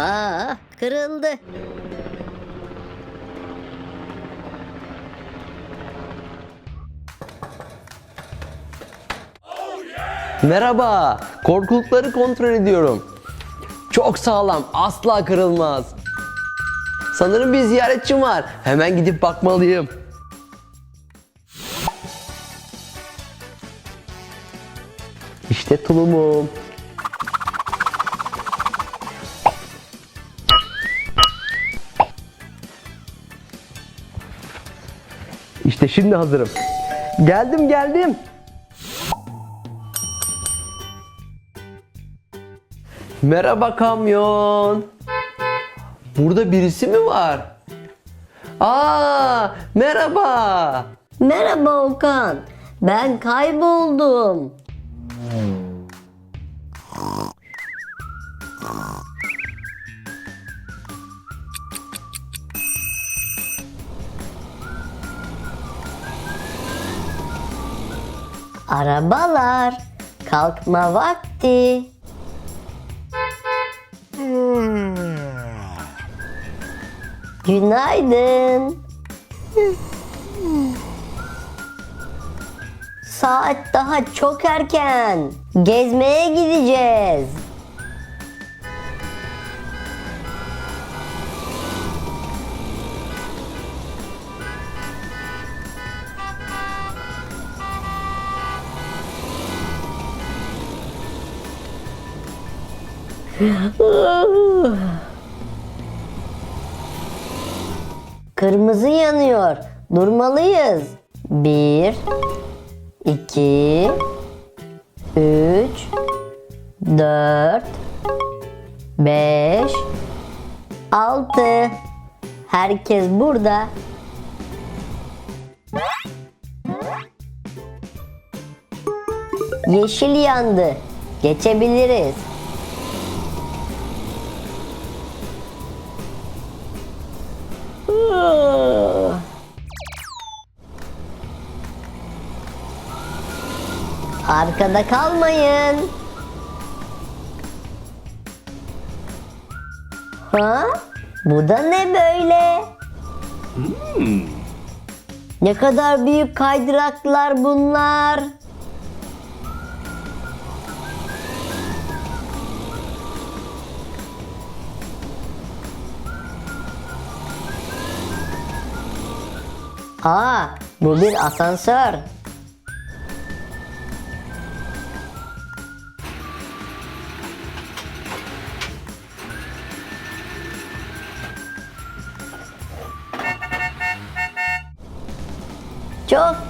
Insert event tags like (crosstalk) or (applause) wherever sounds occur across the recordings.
Eyvah kırıldı. Merhaba. Korkulukları kontrol ediyorum. Çok sağlam. Asla kırılmaz. Sanırım bir ziyaretçim var. Hemen gidip bakmalıyım. İşte tulumum. İşte şimdi hazırım. Geldim geldim. Merhaba kamyon. Burada birisi mi var? Aa, merhaba. Merhaba Okan. Ben kayboldum. Arabalar, kalkma vakti. Günaydın. Saat daha çok erken. Gezmeye gideceğiz. Kırmızı yanıyor. Durmalıyız. Bir, iki, üç, dört, beş, altı. Herkes burada. Yeşil yandı. Geçebiliriz. Arkada kalmayın. Ha? Bu da ne böyle? Ne kadar büyük kaydıraklar bunlar. Aa, bu bir asansör.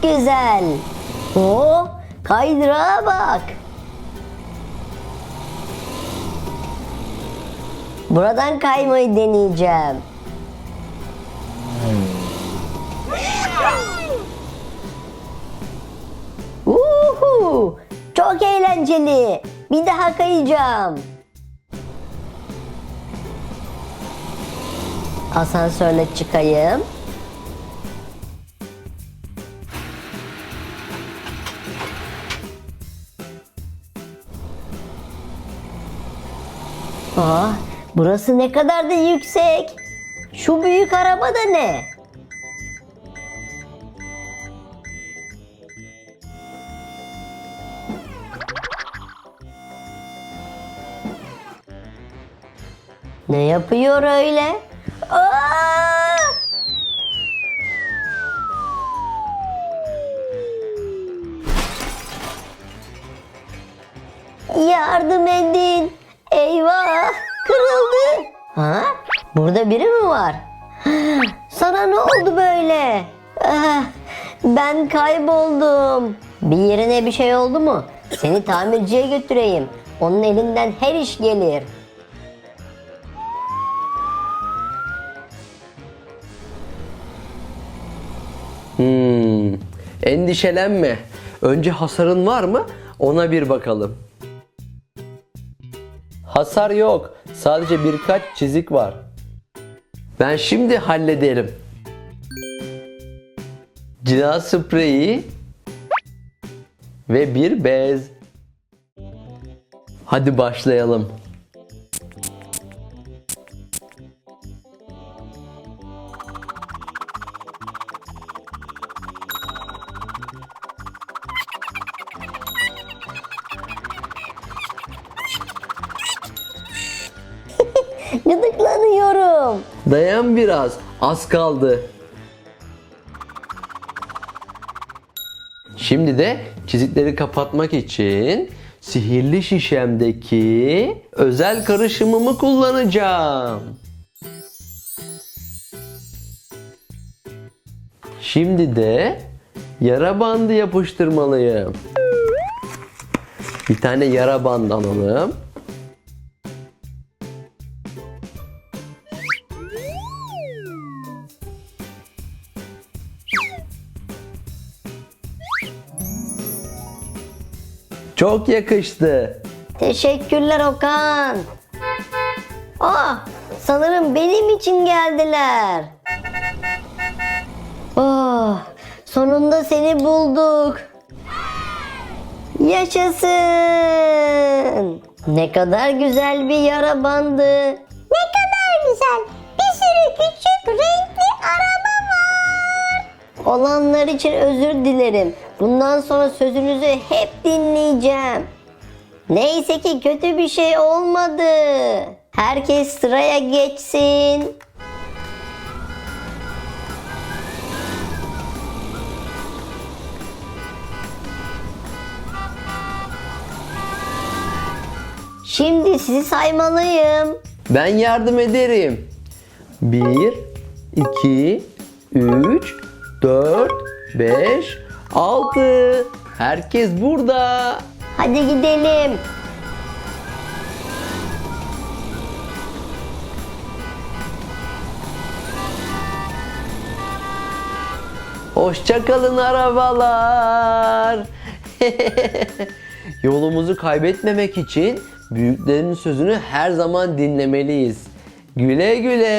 Güzel. Oo, kaydırağa bak. Buradan kaymayı deneyeceğim. Uhu, çok eğlenceli. Bir daha kayacağım. Asansörle çıkayım. Aa, burası ne kadar da yüksek. Şu büyük araba da ne? Ne yapıyor öyle? Aa! Yardım edin. Burada biri mi var? Sana ne oldu böyle? Ben kayboldum. Bir yerine bir şey oldu mu? Seni tamirciye götüreyim. Onun elinden her iş gelir. Hmm, endişelenme. Önce hasarın var mı? Ona bir bakalım. Hasar yok. Sadece birkaç çizik var. Ben şimdi hallederim. Cila spreyi ve bir bez. Hadi başlayalım. Gıdıklanıyor. Gıdıklanıyorum. Dayan biraz. Az kaldı. Şimdi de çizikleri kapatmak için sihirli şişemdeki özel karışımımı kullanacağım. Şimdi de yara bandı yapıştırmalıyım. Bir tane yara bandı alalım. Çok yakıştı. Teşekkürler Okan. Aa, sanırım benim için geldiler. Oh, sonunda seni bulduk. Yaşasın. Ne kadar güzel bir yara bandı. Ne kadar güzel. Bir sürü küçük renkli araba var. Olanlar için özür dilerim. Bundan sonra sözünüzü hep dinleyeceğim. Neyse ki kötü bir şey olmadı. Herkes sıraya geçsin. Şimdi sizi saymalıyım. Ben yardım ederim. 1, 2, 3, 4, 5, 6. Herkes burada. Hadi gidelim. Hoşçakalın arabalar. (laughs) Yolumuzu kaybetmemek için büyüklerin sözünü her zaman dinlemeliyiz. Güle güle.